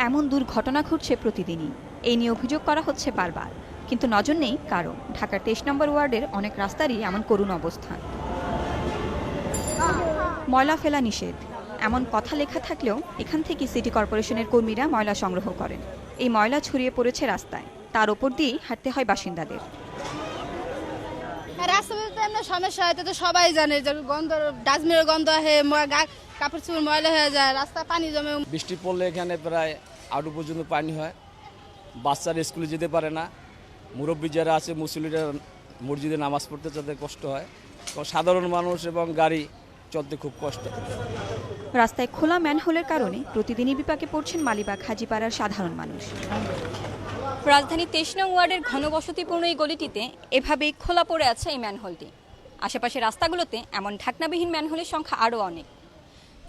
এমন দুর্ঘটনা ঘটছে প্রতিদিনই। এই নিয়ে অভিযোগ করা হচ্ছে বারবার। কিন্তু নজর নেই কারণ ঢাকার তেইশ নম্বর ওয়ার্ডের অনেক রাস্তারই এমন করুণ অবস্থান। ময়লা ফেলা নিষেধ। এমন কথা লেখা থাকলেও এখান থেকে সিটি কর্পোরেশনের কর্মীরা ময়লা সংগ্রহ করেন। এই ময়লা ছড়িয়ে পড়েছে রাস্তায়। তার ওপর দিয়েই হাঁটতে হয় বাসিন্দাদের। রাস্তাতে এমন সমস্যা হয় তো সবাই জানে। যে গন্ধ ডাস্টবিনের গন্ধ গা- কাপড় চোপড় ময়লা হয়ে যায় রাস্তা পানি জমে। বৃষ্টি পড়লে এখানে প্রায় আটু পর্যন্ত পানি হয়। বাচ্চারা স্কুলে যেতে পারে না। মুরব্বী যারা আছে মুসলিরা মসজিদে নামাজ পড়তে তাদের কষ্ট হয়। সাধারণ মানুষ এবং গাড়ি চলতে খুব কষ্ট রাস্তায় খোলা ম্যানহোলের কারণে প্রতিদিনই বিপাকে পড়ছেন মালিবাগ হাজিপাড়ার সাধারণ মানুষ। রাজধানী তেইশ নং ওয়ার্ডের ঘনবসতিপূর্ণ এই গলিটিতে এভাবেই খোলা পড়ে আছে এই ম্যানহোলটি। আশেপাশের রাস্তাগুলোতে এমন ঢাকনাবিহীন ম্যানহোলের সংখ্যা আরও অনেক।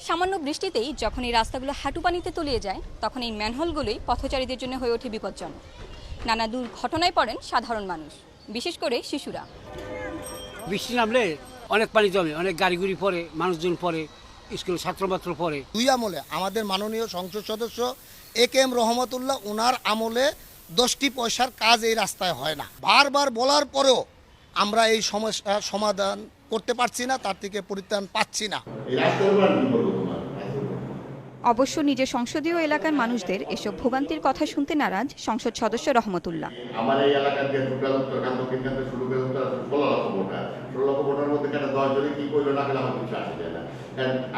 সামান্য বৃষ্টিতেই যখন এই রাস্তাগুলো হাঁটু পানিতে তলিয়ে যায় তখন এই ম্যানহোলগুলোই পথচারীদের জন্য হয়ে ওঠে বিপজ্জনক। নানা দুর্ঘটনায় পড়েন সাধারণ মানুষ বিশেষ করে শিশুরা। বৃষ্টি নামলে অনেক পানি জমে অনেক গাড়ি গুড়ি পড়ে মানুষজন পড়ে স্কুল ছাত্রমাত্র পড়ে। দুই আমলে আমাদের মাননীয় সংসদ সদস্য এ কে এম রহমতুল্লাহ ওনার আমলে দশটি পয়সার কাজ এই রাস্তায় হয় না। বারবার বলার পরেও আমরা এই সমস্যা সমাধান করতে পারছি না তার থেকে পরিত্রাণ পাচ্ছি না। অবশ্য নিজের সংসদীয় এলাকার মানুষদের এসব ভোগান্তির কথা শুনতে নারাজ সংসদ সদস্য রহমতুল্লাহ। আমার এই এলাকার যে টোটাল শুরু করে ষোলো লক্ষ ভোটার। ষোলো লক্ষ ভোটার মধ্যে কেন দশ জনে কি করল না আমার কিছু আসে যায় না।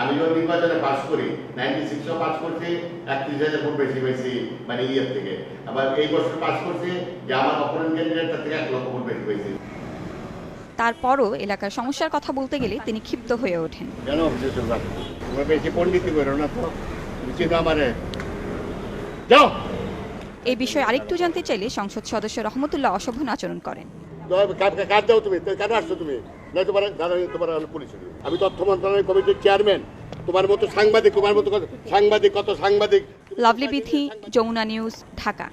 আমি যখন নির্বাচনে পাস করি নাইনটি সিক্সও পাস করছি একত্রিশ হাজার ভোট বেশি বেশি মানে ইয়ের থেকে। আবার এই বছর পাস করছি যে আমার অপরেন্ট ক্যান্ডিডেট তার থেকে এক লক্ষ ভোট বেশি বেশি তারপরও এলাকার সমস্যার কথা বলতে গেলে তিনি ক্ষিপ্ত হয়ে ওঠেন। এই বিষয়ে আরেকটু জানতে চাইলে সংসদ সদস্য রহমতুল্লাহ অশোভন আচরণ করেন। কাজ দাও তুমি? কেন আসছো তুমি? না তোমার তোমার পুলিশ। আমি তথ্য মন্ত্রণালয় কমিটির চেয়ারম্যান। তোমার মতো সাংবাদিক তোমার মতো সাংবাদিক কত সাংবাদিক? লাভলি বিথি যমুনা নিউজ ঢাকা।